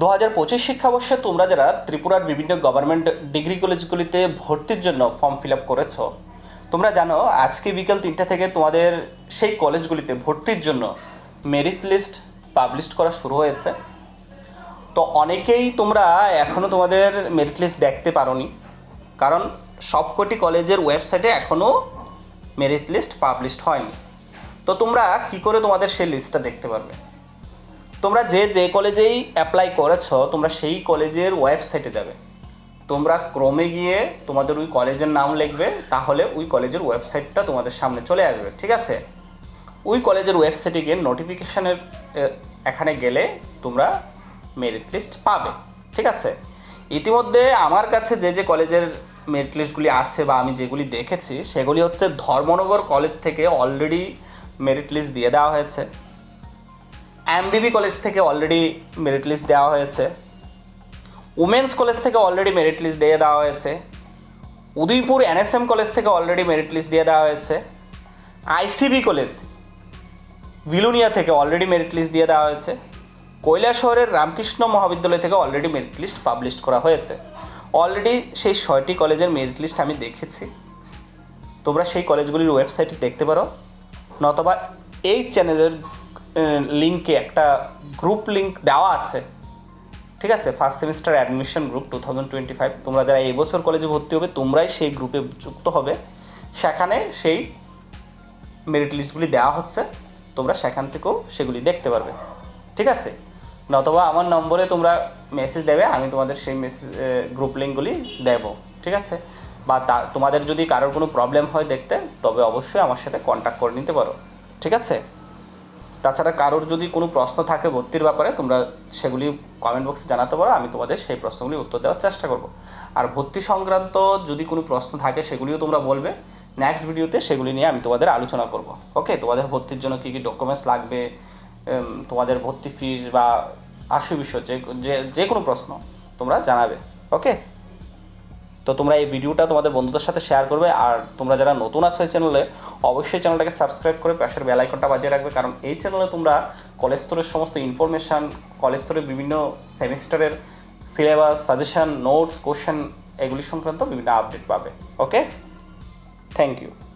দু হাজার পঁচিশ শিক্ষাবর্ষে তোমরা যারা ত্রিপুরার বিভিন্ন গভর্নমেন্ট ডিগ্রি কলেজগুলিতে ভর্তির জন্য ফর্ম ফিল আপ করেছ, তোমরা জানো আজকে বিকেল তিনটা থেকে তোমাদের সেই কলেজগুলিতে ভর্তির জন্য মেরিট লিস্ট পাবলিশ করা শুরু হয়েছে। তো অনেকেই তোমরা এখনও তোমাদের মেরিট লিস্ট দেখতে পারোনি, কারণ সবকটি কলেজের ওয়েবসাইটে এখনও মেরিট লিস্ট পাবলিশড হয়নি। তো তোমরা কি করে তোমাদের সেই লিস্টটা দেখতে পারবে? তোমরা যে যে কলেজেই অ্যাপ্লাই করেছ, তোমরা সেই কলেজের ওয়েবসাইটে যাবে। তোমরা ক্রমে গিয়ে তোমাদের ওই কলেজের নাম লিখবে, তাহলে ওই কলেজের ওয়েবসাইটটা তোমাদের সামনে চলে আসবে, ঠিক আছে? ওই কলেজের ওয়েবসাইটে গিয়ে নোটিফিকেশানের এখানে গেলে তোমরা মেরিট লিস্ট পাবে, ঠিক আছে? ইতিমধ্যে আমার কাছে যে যে কলেজের মেরিট লিস্টগুলি আছে বা আমি যেগুলি দেখেছি, সেগুলি হচ্ছে ধর্মনগর কলেজ থেকে অলরেডি মেরিট লিস্ট দিয়ে দেওয়া হয়েছে। এমবিবি কলেজ থেকে অলরেডি মেরিট লিস্ট দেওয়া হয়েছে। উমেন্স কলেজ থেকে অলরেডি মেরিট লিস্ট দিয়ে দেওয়া হয়েছে। উদয়পুর এনএসএম কলেজ থেকে অলরেডি মেরিট লিস্ট দিয়ে দেওয়া হয়েছে। আইসিবি কলেজ ভিলুনিয়া থেকে অলরেডি মেরিট লিস্ট দিয়ে দেওয়া হয়েছে। কৈলাসহরের রামকৃষ্ণ মহাবিদ্যালয় থেকে অলরেডি মেরিট লিস্ট পাবলিশ করা হয়েছে। অলরেডি সেই ছয়টি কলেজের মেরিট লিস্ট আমি দেখেছি। তোমরা সেই কলেজগুলির ওয়েবসাইটে দেখতে পারো। নতবা এই চ্যানেলের লিঙ্কে একটা গ্রুপ লিঙ্ক দেওয়া আছে। ঠিক আছে? First semester admission group two thousand twenty five তোমরা যারা এই বছর কলেজে ভর্তি হবে, তোমরাই সেই গ্রুপে যুক্ত হবে। সেখানে সেই মেরিট লিস্টগুলি দেওয়া হচ্ছে। তোমরা সেখান থেকেও সেগুলি দেখতে পারবে। ঠিক আছে? নতবা আমার নম্বরে তোমরা মেসেজ দেবে, আমি তোমাদের সেই মেসেজ গ্রুপ লিঙ্কগুলি দেব। ঠিক আছে? বা তা, তোমাদের যদি কারোর কোনো প্রবলেম হয় দেখতে, তবে অবশ্যই আমার সাথে কন্ট্যাক্ট করে নিতে পারো। ঠিক আছে? তাছাড়া কারোর যদি কোনো প্রশ্ন থাকে ভর্তির ব্যাপারে, তোমরা সেগুলি কমেন্ট বক্সে জানাতে পারো, আমি তোমাদের সেই প্রশ্নগুলি উত্তর দেওয়ার চেষ্টা করব। আর ভর্তি সংক্রান্ত যদি কোনো প্রশ্ন থাকে, সেগুলিও তোমরা বলবে। নেক্সট ভিডিওতে সেগুলি নিয়ে আমি তোমাদের আলোচনা করব। ওকে তোমাদের ভর্তির জন্য কী কী ডকুমেন্টস লাগবে? তোমাদের ভর্তি ফিজ বা আশু বিষয়, যে, যে- কোনো প্রশ্ন তোমরা জানাবে। ওকে তো তোমরা এই ভিডিওটা তোমাদের বন্ধুদের সাথে শেয়ার করবে আর তোমরা যারা নতুন আছো এই চ্যানেলে অবশ্যই চ্যানেলটাকে সাবস্ক্রাইব করে পাশের বেল আইকনটা বাজিয়ে রাখবে। কারণ এই চ্যানেলে তোমরা কলেজ স্তরের সমস্ত ইনফরমেশান কলেজ স্তরের বিভিন্ন সেমিস্টারের সিলেবাস সাজেশান নোটস কোশ্চেন এগুলি সংক্রান্ত বিভিন্ন আপডেট পাবে। Okay thank you